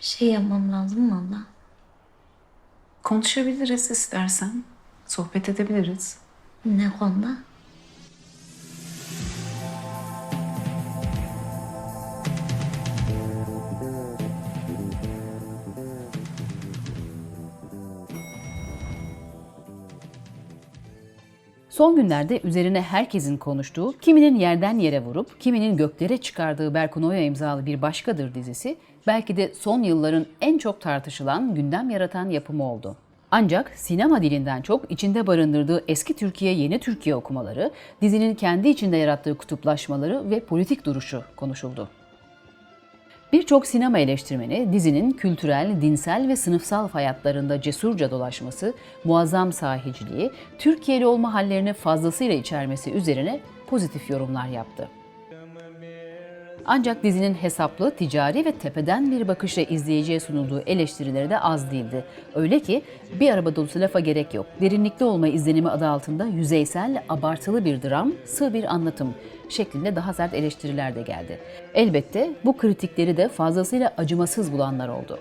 Bir şey yapmam lazım mı abla? Konuşabiliriz istersen. Sohbet edebiliriz. Ne konuda? Son günlerde üzerine herkesin konuştuğu, kiminin yerden yere vurup, kiminin göklere çıkardığı Berkun Oya imzalı bir başkadır dizisi, belki de son yılların en çok tartışılan, gündem yaratan yapımı oldu. Ancak sinema dilinden çok içinde barındırdığı eski Türkiye yeni Türkiye okumaları, dizinin kendi içinde yarattığı kutuplaşmaları ve politik duruşu konuşuldu. Birçok sinema eleştirmeni dizinin kültürel, dinsel ve sınıfsal hayatlarında cesurca dolaşması, muazzam sahiciliği, Türkiye'li olma hallerini fazlasıyla içermesi üzerine pozitif yorumlar yaptı. Ancak dizinin hesaplı, ticari ve tepeden bir bakışla izleyiciye sunulduğu eleştirileri de az değildi. Öyle ki bir araba dolusu lafa gerek yok. Derinlikli olma izlenimi adı altında yüzeysel, abartılı bir dram, sığ bir anlatım şeklinde daha sert eleştiriler de geldi. Elbette bu kritikleri de fazlasıyla acımasız bulanlar oldu.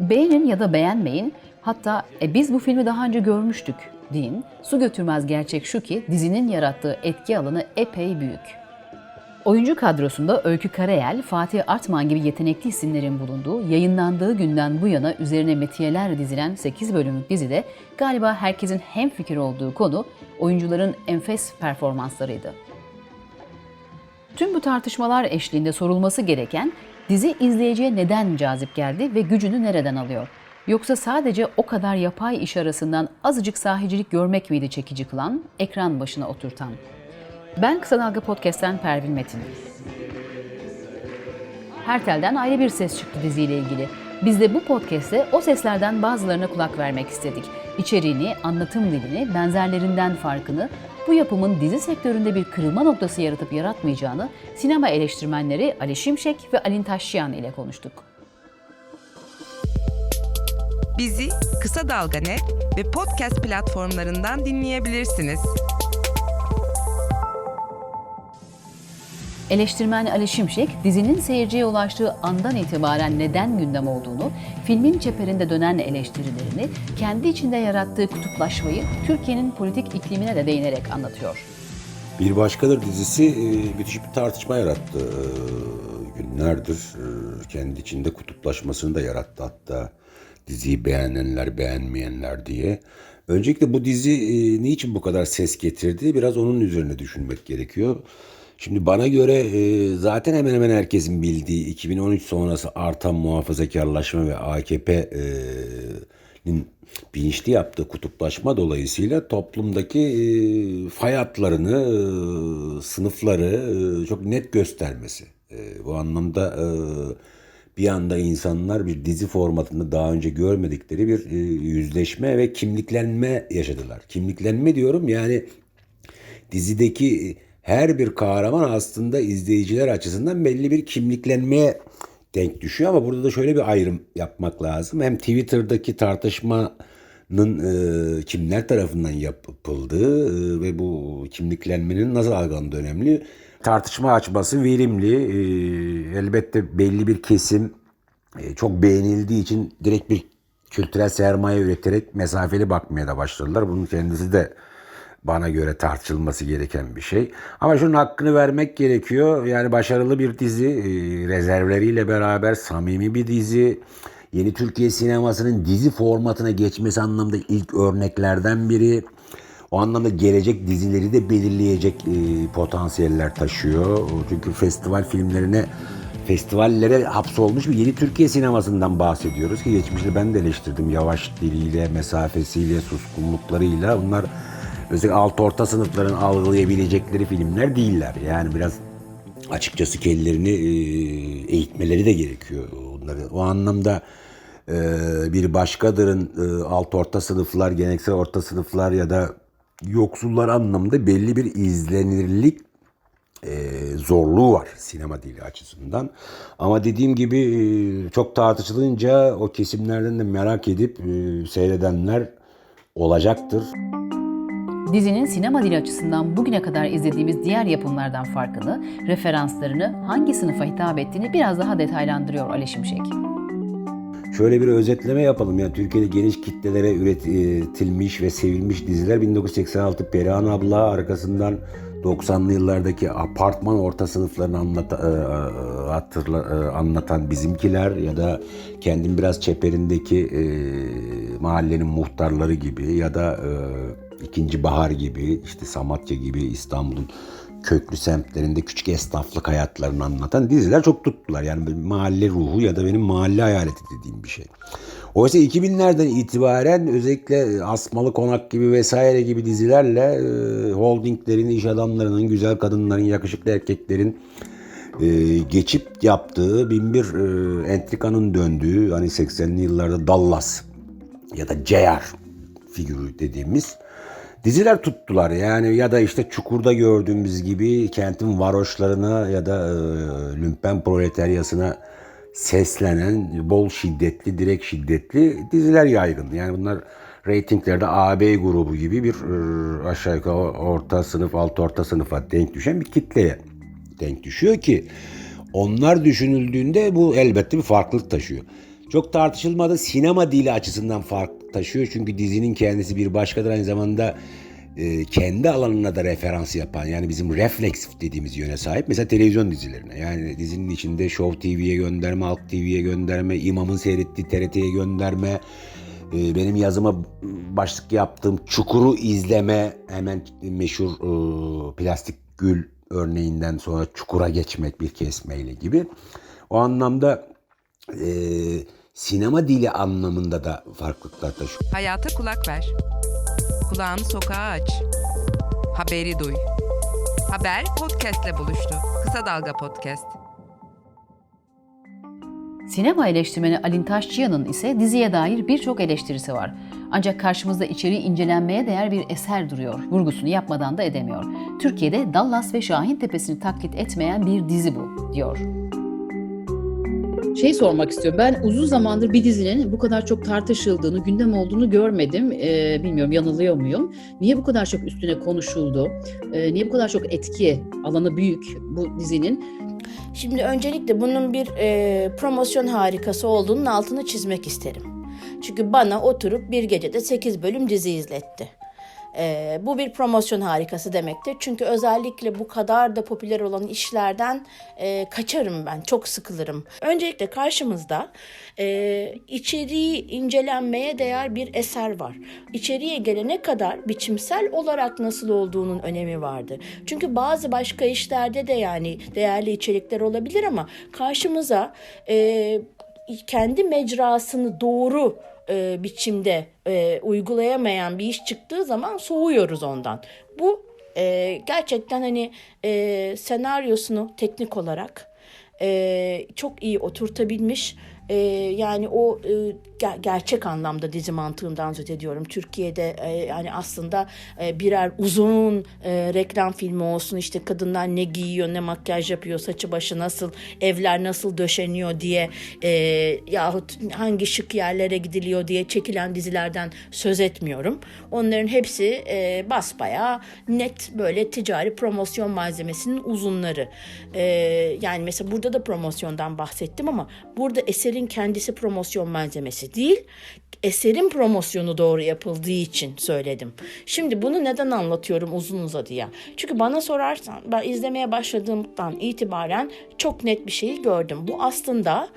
Beğenin ya da beğenmeyin, hatta e, biz bu filmi daha önce görmüştük deyin. Su götürmez gerçek şu ki dizinin yarattığı etki alanı epey büyük. Oyuncu kadrosunda Öykü Karayel, Fatih Artman gibi yetenekli isimlerin bulunduğu, yayınlandığı günden bu yana üzerine metiyeler dizilen 8 bölümlük dizide galiba herkesin hemfikir olduğu konu oyuncuların enfes performanslarıydı. Tüm bu tartışmalar eşliğinde sorulması gereken dizi izleyiciye neden cazip geldi ve gücünü nereden alıyor? Yoksa sadece o kadar yapay iş arasından azıcık sahicilik görmek miydi çekici kılan, ekran başına oturtan? Ben Kısa Dalga Podcast'ten Pervin Metin. Her telden ayrı bir ses çıktı diziyle ilgili. Biz de bu podcast'te o seslerden bazılarına kulak vermek istedik. İçeriğini, anlatım dilini, benzerlerinden farkını, bu yapımın dizi sektöründe bir kırılma noktası yaratıp yaratmayacağını sinema eleştirmenleri Ali Şimşek ve Alin Taşçıyan ile konuştuk. Bizi Kısa Dalga Net ve podcast platformlarından dinleyebilirsiniz. Eleştirmen Ali Şimşek, dizinin seyirciye ulaştığı andan itibaren neden gündem olduğunu, filmin çeperinde dönen eleştirilerini, kendi içinde yarattığı kutuplaşmayı Türkiye'nin politik iklimine de değinerek anlatıyor. Bir Başkadır dizisi e, müthiş bir tartışma yarattı. E, Günlerdir e, kendi içinde kutuplaşmasını da yarattı hatta diziyi beğenenler beğenmeyenler diye. Öncelikle bu dizi niçin bu kadar ses getirdi biraz onun üzerine düşünmek gerekiyor. Şimdi bana göre e, zaten hemen hemen herkesin bildiği 2013 sonrası artan muhafazakarlaşma ve AKP'nin bilinçli yaptığı kutuplaşma dolayısıyla toplumdaki e, fay hatlarını, e, sınıfları e, çok net göstermesi. E, bu anlamda e, bir anda insanlar bir dizi formatında daha önce görmedikleri bir e, yüzleşme ve kimliklenme yaşadılar. Kimliklenme diyorum yani dizideki her bir kahraman aslında izleyiciler açısından belli bir kimliklenmeye denk düşüyor ama burada da şöyle bir ayrım yapmak lazım. Hem Twitter'daki tartışmanın e, kimler tarafından yapıldığı e, ve bu kimliklenmenin nasıl algılandığı önemli. Tartışma açması verimli. E, elbette belli bir kesim e, çok beğenildiği için direkt bir kültürel sermaye üreterek mesafeli bakmaya da başladılar. Bunun kendisi de bana göre tartışılması gereken bir şey. Ama şunun hakkını vermek gerekiyor. Yani başarılı bir dizi, e, rezervleriyle beraber samimi bir dizi. Yeni Türkiye sinemasının dizi formatına geçmesi anlamda ilk örneklerden biri. O anlamda gelecek dizileri de belirleyecek e, potansiyeller taşıyor. Çünkü festival filmlerine festivallere hapsolmuş bir yeni Türkiye sinemasından bahsediyoruz ki geçmişte ben de eleştirdim yavaş diliyle, mesafesiyle, suskunluklarıyla. Bunlar özellikle alt orta sınıfların algılayabilecekleri filmler değiller. Yani biraz açıkçası kendilerini e, eğitmeleri de gerekiyor onları. O anlamda e, bir başkadırın e, alt orta sınıflar, geleneksel orta sınıflar ya da yoksullar anlamında belli bir izlenirlik zorluğu var sinema dili açısından. Ama dediğim gibi çok tartışılınca o kesimlerden de merak edip seyredenler olacaktır. Dizinin sinema dili açısından bugüne kadar izlediğimiz diğer yapımlardan farkını, referanslarını, hangi sınıfa hitap ettiğini biraz daha detaylandırıyor Ali Şimşek. Şöyle bir özetleme yapalım. Yani Türkiye'de geniş kitlelere üretilmiş ve sevilmiş diziler 1986 Perihan Abla arkasından 90'lı yıllardaki apartman orta sınıflarını anlat, e, hatırla, e, anlatan bizimkiler ya da kendim biraz çeperindeki e, mahallenin muhtarları gibi ya da e, ikinci bahar gibi işte Samatya gibi İstanbul'un köklü semtlerinde küçük esnaflık hayatlarını anlatan diziler çok tuttular. Yani bir mahalle ruhu ya da benim mahalle hayaleti dediğim bir şey. Oysa 2000'lerden itibaren özellikle Asmalı Konak gibi vesaire gibi dizilerle e, holdinglerin, iş adamlarının, güzel kadınların, yakışıklı erkeklerin e, geçip yaptığı bin bir e, entrikanın döndüğü hani 80'li yıllarda Dallas ya da JR figürü dediğimiz diziler tuttular. Yani ya da işte Çukur'da gördüğümüz gibi kentin varoşlarına ya da e, lümpen proletaryasına seslenen bol şiddetli, direkt şiddetli diziler yaygın. Yani bunlar reytinglerde AB grubu gibi bir e, aşağı yukarı orta sınıf, alt orta sınıfa denk düşen bir kitleye denk düşüyor ki onlar düşünüldüğünde bu elbette bir farklılık taşıyor. Çok tartışılmadı sinema dili açısından fark taşıyor. Çünkü dizinin kendisi bir başkadır aynı zamanda e, kendi alanına da referans yapan yani bizim refleksif dediğimiz yöne sahip. Mesela televizyon dizilerine yani dizinin içinde Show TV'ye gönderme, Halk TV'ye gönderme, imamın seyrettiği TRT'ye gönderme, e, benim yazıma başlık yaptığım Çukur'u izleme hemen meşhur e, plastik gül örneğinden sonra Çukur'a geçmek bir kesmeyle gibi. O anlamda e, sinema dili anlamında da farklılıklar taşıyor. Hayata kulak ver. Kulağını sokağa aç. Haberi duy. Haber podcastle buluştu. Kısa Dalga Podcast. Sinema eleştirmeni Alin Taşçıyan'ın ise diziye dair birçok eleştirisi var. Ancak karşımızda içeriği incelenmeye değer bir eser duruyor. Vurgusunu yapmadan da edemiyor. Türkiye'de Dallas ve Şahin Tepesi'ni taklit etmeyen bir dizi bu, diyor. Şey sormak istiyorum. Ben uzun zamandır bir dizinin bu kadar çok tartışıldığını, gündem olduğunu görmedim. Ee, bilmiyorum yanılıyor muyum? Niye bu kadar çok üstüne konuşuldu? Ee, niye bu kadar çok etki alanı büyük bu dizinin? Şimdi öncelikle bunun bir e, promosyon harikası olduğunun altını çizmek isterim. Çünkü bana oturup bir gecede 8 bölüm dizi izletti. E, bu bir promosyon harikası demektir. Çünkü özellikle bu kadar da popüler olan işlerden e, kaçarım ben, çok sıkılırım. Öncelikle karşımızda e, içeriği incelenmeye değer bir eser var. İçeriye gelene kadar biçimsel olarak nasıl olduğunun önemi vardı. Çünkü bazı başka işlerde de yani değerli içerikler olabilir ama karşımıza e, kendi mecrasını doğru e, biçimde e, uygulayamayan bir iş çıktığı zaman soğuyoruz ondan. Bu e, gerçekten hani e, senaryosunu teknik olarak e, çok iyi oturtabilmiş. E, yani o e, ger- gerçek anlamda dizi mantığından söz ediyorum. Türkiye'de e, yani aslında e, birer uzun e, reklam filmi olsun işte kadınlar ne giyiyor ne makyaj yapıyor saçı başı nasıl evler nasıl döşeniyor diye e, yahut hangi şık yerlere gidiliyor diye çekilen dizilerden söz etmiyorum. Onların hepsi e, basbayağı net böyle ticari promosyon malzemesinin uzunları. E, yani mesela burada da promosyondan bahsettim ama burada eserin kendisi promosyon malzemesi değil, eserin promosyonu doğru yapıldığı için söyledim. Şimdi bunu neden anlatıyorum uzun uzadıya? Çünkü bana sorarsan ben izlemeye başladığımdan itibaren çok net bir şeyi gördüm. Bu aslında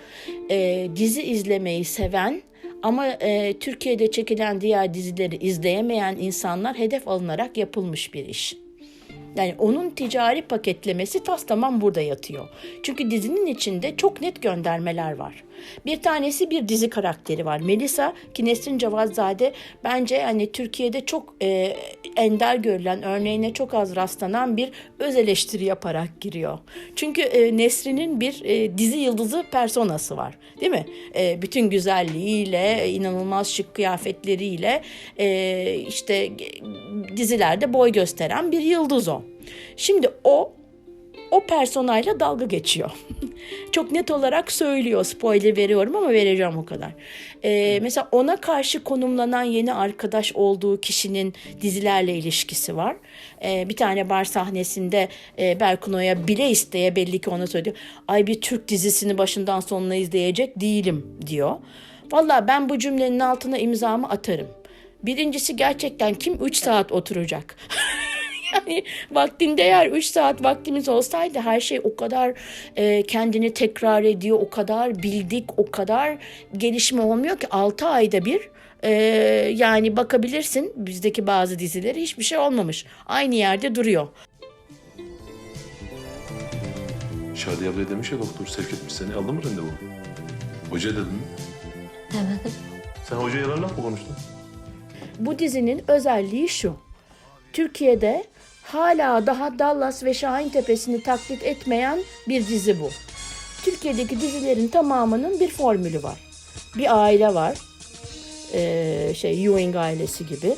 e, dizi izlemeyi seven ama e, Türkiye'de çekilen diğer dizileri izleyemeyen insanlar hedef alınarak yapılmış bir iş. Yani onun ticari paketlemesi tas tamam burada yatıyor. Çünkü dizinin içinde çok net göndermeler var. Bir tanesi bir dizi karakteri var. Melisa ki Nesrin Cevatzade bence hani Türkiye'de çok e, ender görülen örneğine çok az rastlanan bir öz eleştiri yaparak giriyor. Çünkü e, Nesrin'in bir e, dizi yıldızı personası var. Değil mi? E, bütün güzelliğiyle, inanılmaz şık kıyafetleriyle e, işte dizilerde boy gösteren bir yıldız o. Şimdi o o personayla dalga geçiyor. Çok net olarak söylüyor. Spoiler veriyorum ama vereceğim o kadar. Ee, mesela ona karşı konumlanan yeni arkadaş olduğu kişinin dizilerle ilişkisi var. Ee, bir tane bar sahnesinde e, Berkuno'ya bile isteye belli ki ona söylüyor. Ay bir Türk dizisini başından sonuna izleyecek değilim diyor. Valla ben bu cümlenin altına imzamı atarım. Birincisi gerçekten kim 3 saat oturacak? yani vaktinde eğer 3 saat vaktimiz olsaydı her şey o kadar e, kendini tekrar ediyor, o kadar bildik, o kadar gelişme olmuyor ki 6 ayda bir e, yani bakabilirsin bizdeki bazı dizileri hiçbir şey olmamış. Aynı yerde duruyor. Şadiye abla demiş ya doktor sevk etmiş seni. Aldın mı randevu? Hoca dedin mi? Evet. Sen hocaya yalan laf mı konuştun? Bu dizinin özelliği şu. Türkiye'de hala daha Dallas ve Şahin Tepesi'ni taklit etmeyen bir dizi bu. Türkiye'deki dizilerin tamamının bir formülü var. Bir aile var. Ee, şey Ewing ailesi gibi.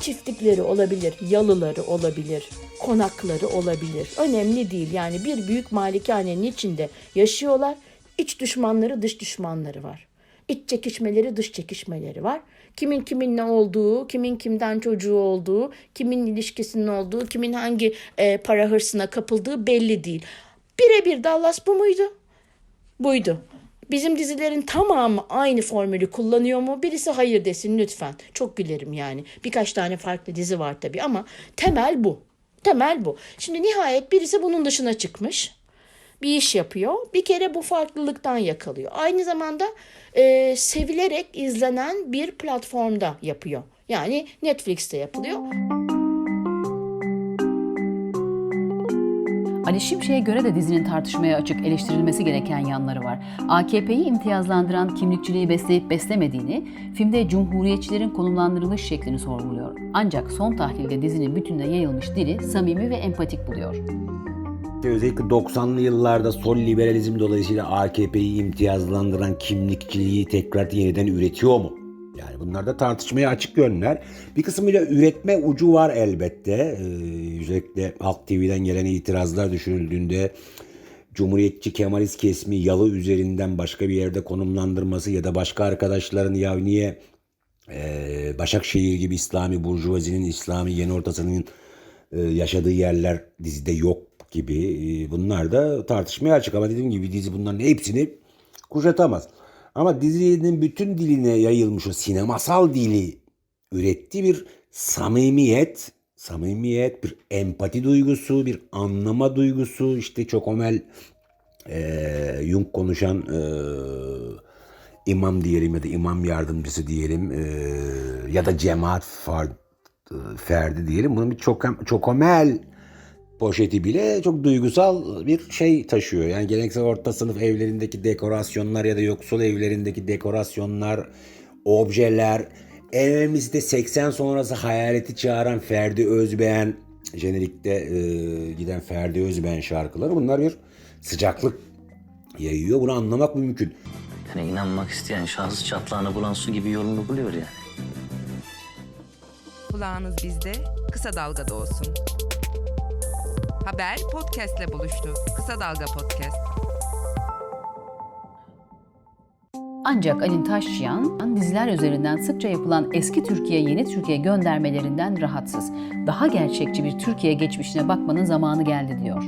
Çiftlikleri olabilir, yalıları olabilir, konakları olabilir. Önemli değil. Yani bir büyük malikanenin içinde yaşıyorlar. İç düşmanları, dış düşmanları var. İç çekişmeleri, dış çekişmeleri var. Kimin kiminle olduğu, kimin kimden çocuğu olduğu, kimin ilişkisinin olduğu, kimin hangi e, para hırsına kapıldığı belli değil. Birebir Dallas bu muydu? Buydu. Bizim dizilerin tamamı aynı formülü kullanıyor mu? Birisi hayır desin lütfen. Çok gülerim yani. Birkaç tane farklı dizi var tabii ama temel bu. Temel bu. Şimdi nihayet birisi bunun dışına çıkmış. Bir iş yapıyor. Bir kere bu farklılıktan yakalıyor. Aynı zamanda e, sevilerek izlenen bir platformda yapıyor. Yani Netflix'te yapılıyor. Ali Şimşek'e göre de dizinin tartışmaya açık eleştirilmesi gereken yanları var. AKP'yi imtiyazlandıran kimlikçiliği besleyip beslemediğini, filmde cumhuriyetçilerin konumlandırılış şeklini sorguluyor. Ancak son tahlilde dizinin bütününe yayılmış dili samimi ve empatik buluyor. Özellikle 90'lı yıllarda sol liberalizm dolayısıyla AKP'yi imtiyazlandıran kimlikçiliği tekrar yeniden üretiyor mu? Yani bunlar da tartışmaya açık yönler. Bir kısmıyla üretme ucu var elbette. Ee, özellikle Halk TV'den gelen itirazlar düşünüldüğünde Cumhuriyetçi Kemalist kesimi yalı üzerinden başka bir yerde konumlandırması ya da başka arkadaşların ya niye e, Başakşehir gibi İslami Burjuvazinin, İslami yeni ortasının e, yaşadığı yerler dizide yok gibi bunlar da tartışmaya açık ama dediğim gibi dizi bunların hepsini kuşatamaz. Ama dizinin bütün diline yayılmış o sinemasal dili ürettiği bir samimiyet, samimiyet, bir empati duygusu, bir anlama duygusu, işte çok omel e, Jung konuşan e, imam diyelim ya da imam yardımcısı diyelim e, ya da cemaat far, e, ferdi diyelim. Bunun bir çok çokomel poşeti bile çok duygusal bir şey taşıyor. Yani geleneksel orta sınıf evlerindeki dekorasyonlar ya da yoksul evlerindeki dekorasyonlar, objeler, en önemlisi de 80 sonrası hayaleti çağıran Ferdi Özbeğen, jenerikte e, giden Ferdi Özbeğen şarkıları bunlar bir sıcaklık yayıyor. Bunu anlamak mümkün. Yani inanmak isteyen şahsı çatlağını bulan su gibi yolunu buluyor yani. Kulağınız bizde, kısa dalgada olsun. Haber podcastle buluştu. Kısa Dalga Podcast. Ancak Alin Taşçıyan diziler üzerinden sıkça yapılan eski Türkiye yeni Türkiye göndermelerinden rahatsız. Daha gerçekçi bir Türkiye geçmişine bakmanın zamanı geldi diyor.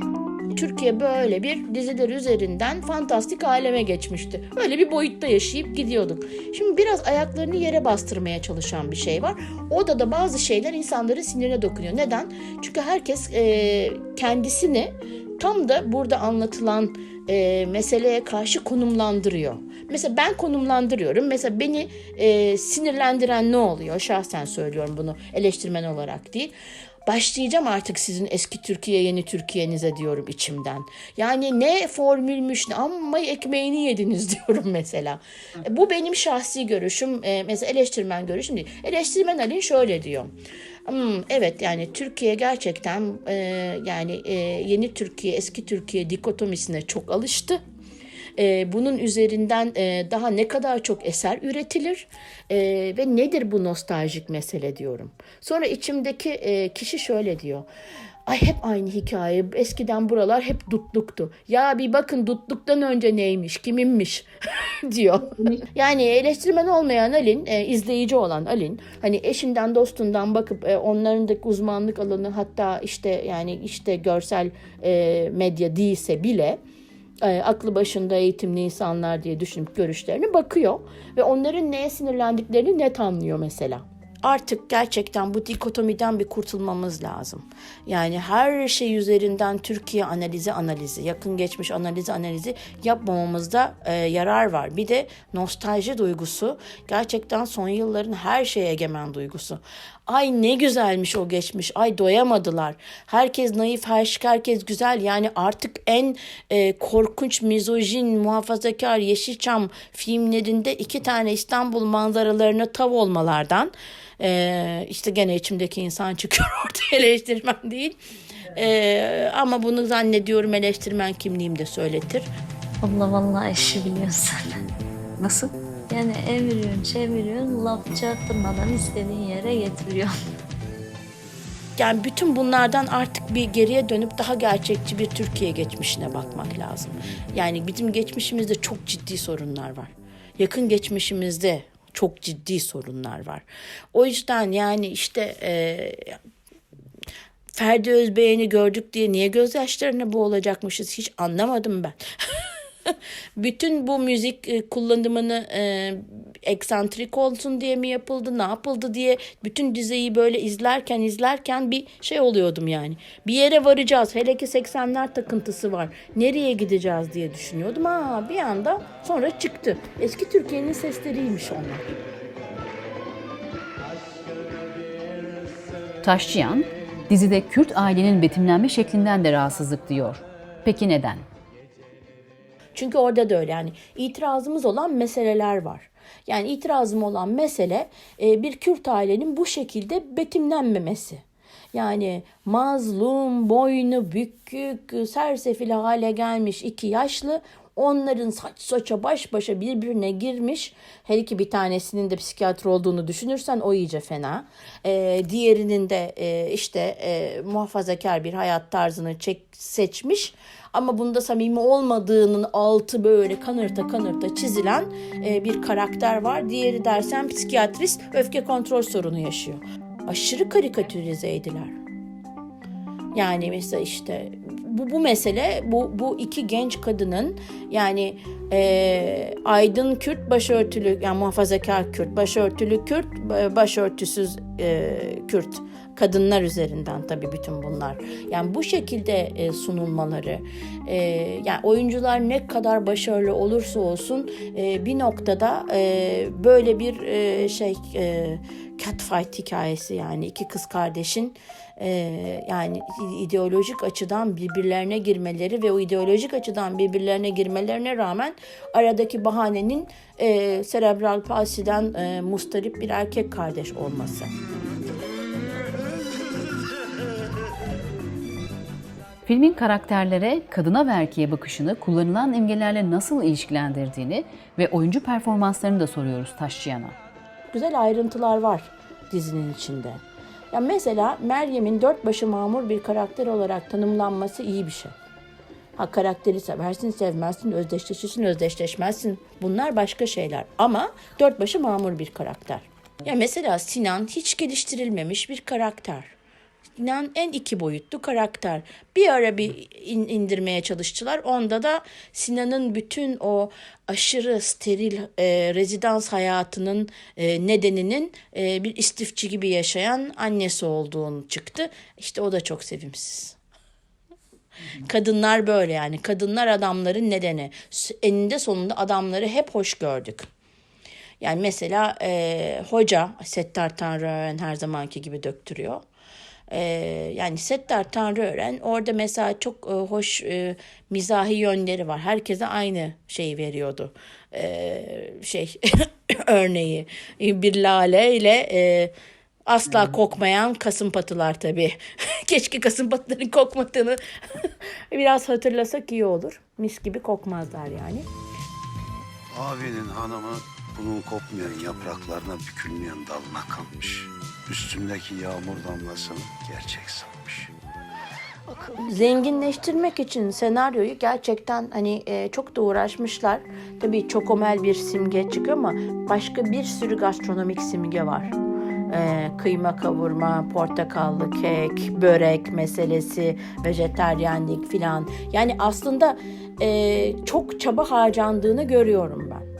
Türkiye böyle bir diziler üzerinden fantastik aleme geçmişti. Öyle bir boyutta yaşayıp gidiyorduk. Şimdi biraz ayaklarını yere bastırmaya çalışan bir şey var. Orada da bazı şeyler insanların sinirine dokunuyor. Neden? Çünkü herkes e, kendisini tam da burada anlatılan e, meseleye karşı konumlandırıyor. Mesela ben konumlandırıyorum. Mesela beni e, sinirlendiren ne oluyor? Şahsen söylüyorum bunu eleştirmen olarak değil. Başlayacağım artık sizin eski Türkiye yeni Türkiye'nize diyorum içimden. Yani ne formülmüş ne amma ekmeğini yediniz diyorum mesela. Bu benim şahsi görüşüm. E, mesela eleştirmen görüşüm değil. Eleştirmen Alin şöyle diyor. Hmm, evet yani Türkiye gerçekten e, yani e, yeni Türkiye eski Türkiye dikotomisine çok alıştı. E, bunun üzerinden e, daha ne kadar çok eser üretilir e, ve nedir bu nostaljik mesele diyorum. Sonra içimdeki e, kişi şöyle diyor. Ay hep aynı hikaye. Eskiden buralar hep dutluktu. Ya bir bakın dutluktan önce neymiş, kiminmiş diyor. yani eleştirmen olmayan Alin, e, izleyici olan Alin, hani eşinden dostundan bakıp e, onların da uzmanlık alanı hatta işte yani işte görsel e, medya değilse bile e, aklı başında eğitimli insanlar diye düşünüp görüşlerini bakıyor ve onların neye sinirlendiklerini net anlıyor mesela. Artık gerçekten bu dikotomiden bir kurtulmamız lazım. Yani her şey üzerinden Türkiye analizi analizi, yakın geçmiş analizi analizi yapmamamızda e, yarar var. Bir de nostalji duygusu gerçekten son yılların her şeye egemen duygusu. Ay ne güzelmiş o geçmiş. Ay doyamadılar. Herkes naif, her herkes güzel. Yani artık en e, korkunç, mizojin, muhafazakar Yeşilçam filmlerinde iki tane İstanbul manzaralarına tav olmalardan e, işte gene içimdeki insan çıkıyor ortaya eleştirmen değil. E, ama bunu zannediyorum eleştirmen kimliğim de söyletir. Abla vallahi işi biliyorsun. Nasıl? Yani eviriyorsun çeviriyorsun laf çarptırmadan istediğin yere getiriyorsun. Yani bütün bunlardan artık bir geriye dönüp daha gerçekçi bir Türkiye geçmişine bakmak lazım. Yani bizim geçmişimizde çok ciddi sorunlar var. Yakın geçmişimizde çok ciddi sorunlar var. O yüzden yani işte e, Ferdi Özbeğen'i gördük diye niye gözyaşlarına boğulacakmışız hiç anlamadım ben. Bütün bu müzik e, kullanımını e, eksantrik olsun diye mi yapıldı, ne yapıldı diye bütün diziyi böyle izlerken izlerken bir şey oluyordum yani. Bir yere varacağız. Hele ki 80'ler takıntısı var. Nereye gideceğiz diye düşünüyordum. Aa bir anda sonra çıktı. Eski Türkiye'nin sesleriymiş onlar. Taşçıyan, dizide Kürt ailenin betimlenme şeklinden de rahatsızlık diyor. Peki neden? Çünkü orada da öyle yani itirazımız olan meseleler var. Yani itirazım olan mesele e, bir Kürt ailenin bu şekilde betimlenmemesi. Yani mazlum, boynu bükük, sersefil hale gelmiş iki yaşlı onların saç saça baş başa birbirine girmiş. Her iki bir tanesinin de psikiyatr olduğunu düşünürsen o iyice fena. Ee, diğerinin de e, işte e, muhafazakar bir hayat tarzını çek, seçmiş. Ama bunda samimi olmadığının altı böyle kanırta kanırta çizilen e, bir karakter var. Diğeri dersen psikiyatrist öfke kontrol sorunu yaşıyor. Aşırı karikatürize ediler. Yani mesela işte bu, bu mesele bu, bu iki genç kadının yani e, aydın Kürt başörtülü yani muhafazakar Kürt başörtülü Kürt e, başörtüsüz e, Kürt kadınlar üzerinden tabii bütün bunlar. Yani bu şekilde e, sunulmaları e, yani oyuncular ne kadar başarılı olursa olsun e, bir noktada e, böyle bir e, şey e, catfight hikayesi yani iki kız kardeşin e, yani ideolojik açıdan birbirlerine girmeleri ve o ideolojik açıdan birbirlerine girmelerine rağmen aradaki bahanenin e, serebral palsiden e, mustarip bir erkek kardeş olması. Filmin karakterlere, kadına ve erkeğe bakışını kullanılan imgelerle nasıl ilişkilendirdiğini ve oyuncu performanslarını da soruyoruz Taşçıyan'a. güzel ayrıntılar var dizinin içinde. Ya mesela Meryem'in dört başı mamur bir karakter olarak tanımlanması iyi bir şey. Ha karakteri seversin, sevmezsin, özdeşleşirsin, özdeşleşmezsin. Bunlar başka şeyler. Ama dört başı mamur bir karakter. Ya mesela Sinan hiç geliştirilmemiş bir karakter. Sinan en iki boyutlu karakter. Bir ara bir in- indirmeye çalıştılar. Onda da Sinan'ın bütün o aşırı steril e, rezidans hayatının e, nedeninin e, bir istifçi gibi yaşayan annesi olduğunu çıktı. İşte o da çok sevimsiz. Kadınlar böyle yani. Kadınlar adamların nedeni. Eninde sonunda adamları hep hoş gördük. Yani mesela e, hoca Settar Tanrıören her zamanki gibi döktürüyor. E, yani Settar Tanrıören orada mesela çok e, hoş e, mizahi yönleri var. Herkese aynı şeyi veriyordu. E, şey örneği bir lale ile e, asla kokmayan kasım patılar tabii. Keşke kasım patıların kokmadığını biraz hatırlasak iyi olur. Mis gibi kokmazlar yani. Abinin hanımı bunun kopmayan yapraklarına bükülmeyen dalına kanmış. Üstündeki yağmur damlasını gerçek sanmış. zenginleştirmek için senaryoyu gerçekten hani e, çok da uğraşmışlar. Tabii çokomel bir simge çıkıyor ama başka bir sürü gastronomik simge var. e, kıyma kavurma, portakallı kek, börek meselesi, vejeteryenlik filan. Yani aslında e, çok çaba harcandığını görüyorum ben.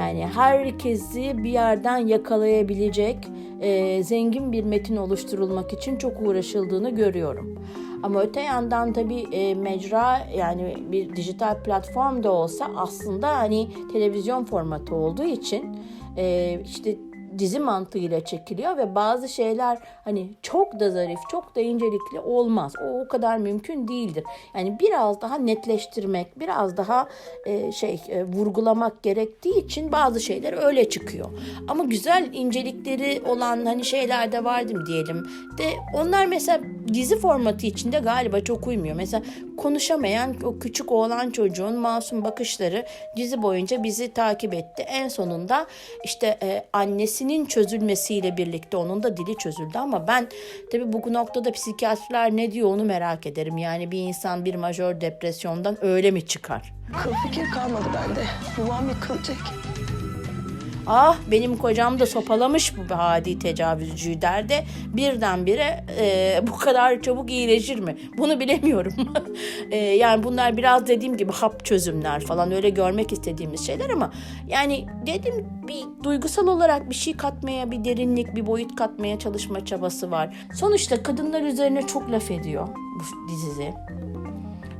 Yani herkesi bir yerden yakalayabilecek e, zengin bir metin oluşturulmak için çok uğraşıldığını görüyorum. Ama öte yandan tabii e, mecra yani bir dijital platform da olsa aslında hani televizyon formatı olduğu için e, işte dizi mantığıyla çekiliyor ve bazı şeyler hani çok da zarif, çok da incelikli olmaz. O o kadar mümkün değildir. Yani biraz daha netleştirmek, biraz daha e, şey e, vurgulamak gerektiği için bazı şeyler öyle çıkıyor. Ama güzel incelikleri olan hani şeyler de vardı diyelim. De onlar mesela dizi formatı içinde galiba çok uymuyor. Mesela konuşamayan o küçük oğlan çocuğun masum bakışları dizi boyunca bizi takip etti. En sonunda işte e, annesinin çözülmesiyle birlikte onun da dili çözüldü ama ben tabii bu noktada psikiyatrlar ne diyor onu merak ederim. Yani bir insan bir majör depresyondan öyle mi çıkar? Kıl fikir kalmadı bende. Babam yıkılacak. Ah benim kocam da sopalamış bu hadi tecavüzcüyü der de birdenbire e, bu kadar çabuk iyileşir mi? Bunu bilemiyorum. E, yani bunlar biraz dediğim gibi hap çözümler falan öyle görmek istediğimiz şeyler ama yani dedim bir duygusal olarak bir şey katmaya, bir derinlik, bir boyut katmaya çalışma çabası var. Sonuçta kadınlar üzerine çok laf ediyor bu dizi.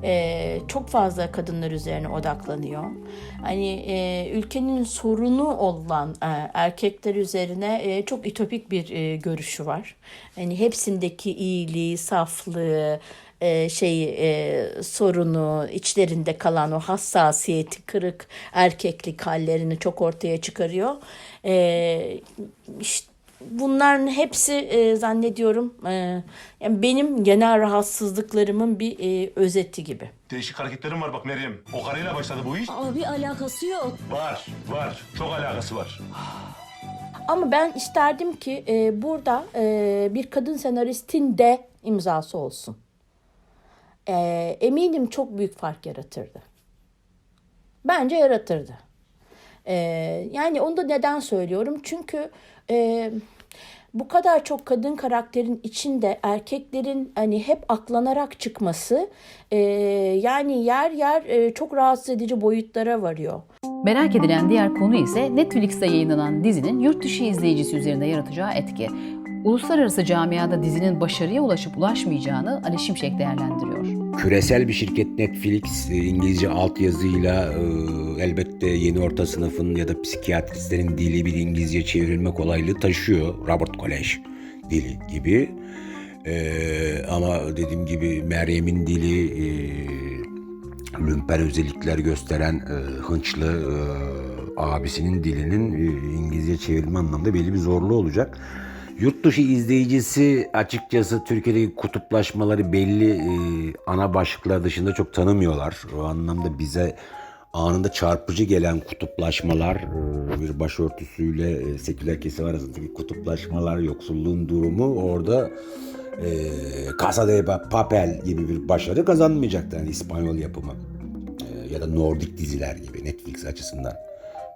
Ee, çok fazla kadınlar üzerine odaklanıyor. Hani e, ülkenin sorunu olan e, erkekler üzerine e, çok ütopik bir e, görüşü var. Hani hepsindeki iyiliği, saflığı, e, şeyi e, sorunu, içlerinde kalan o hassasiyeti, kırık erkeklik hallerini çok ortaya çıkarıyor. E, işte bunların hepsi e, zannediyorum e, yani benim genel rahatsızlıklarımın bir e, özeti gibi. Değişik hareketlerim var bak Meryem. O karıyla başladı bu iş. Abi alakası yok. Var, var. Çok alakası var. Ama ben isterdim ki e, burada e, bir kadın senaristin de imzası olsun. E, eminim çok büyük fark yaratırdı. Bence yaratırdı. E, yani onu da neden söylüyorum? Çünkü e, bu kadar çok kadın karakterin içinde erkeklerin hani hep aklanarak çıkması e, yani yer yer e, çok rahatsız edici boyutlara varıyor. Merak edilen diğer konu ise Netflix'te yayınlanan dizinin yurt dışı izleyicisi üzerinde yaratacağı etki. Uluslararası camiada dizinin başarıya ulaşıp ulaşmayacağını Ali Şimşek değerlendiriyor. Küresel bir şirket Netflix e, İngilizce altyazıyla e, elbette yeni orta sınıfın ya da psikiyatristlerin dili bir İngilizce çevrilme kolaylığı taşıyor. Robert Kolej dili gibi. E, ama dediğim gibi Meryem'in dili e, lümpen özellikler gösteren e, hınçlı e, abisinin dilinin e, İngilizce çevirme anlamda belli bir zorluğu olacak. Yurt dışı izleyicisi açıkçası Türkiye'deki kutuplaşmaları belli e, ana başlıklar dışında çok tanımıyorlar. O anlamda bize anında çarpıcı gelen kutuplaşmalar e, bir başörtüsüyle e, seküler kesim arasındaki kutuplaşmalar, yoksulluğun durumu orada e, Casa de Papel gibi bir başarı kazanmayacaktı. Yani İspanyol yapımı e, ya da Nordik diziler gibi Netflix açısından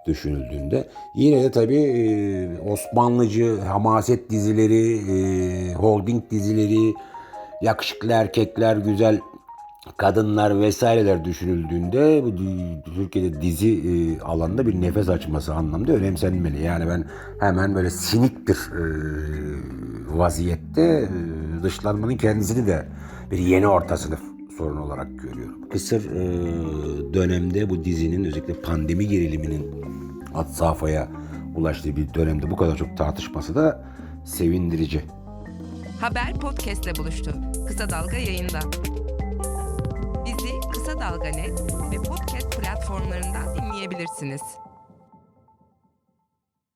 düşünüldüğünde. Yine de tabii e, Osmanlıcı hamaset dizileri, e, holding dizileri, yakışıklı erkekler, güzel kadınlar vesaireler düşünüldüğünde bu Türkiye'de dizi e, alanında bir nefes açması anlamda önemsenmeli. Yani ben hemen böyle sinik bir e, vaziyette dışlanmanın kendisini de bir yeni orta sınıf sorun olarak görüyorum. Kısır e, dönemde bu dizinin özellikle pandemi geriliminin had safhaya ulaştığı bir dönemde bu kadar çok tartışması da sevindirici. Haber podcastle buluştu. Kısa Dalga yayında. Bizi Kısa Dalga Net ve podcast platformlarından dinleyebilirsiniz.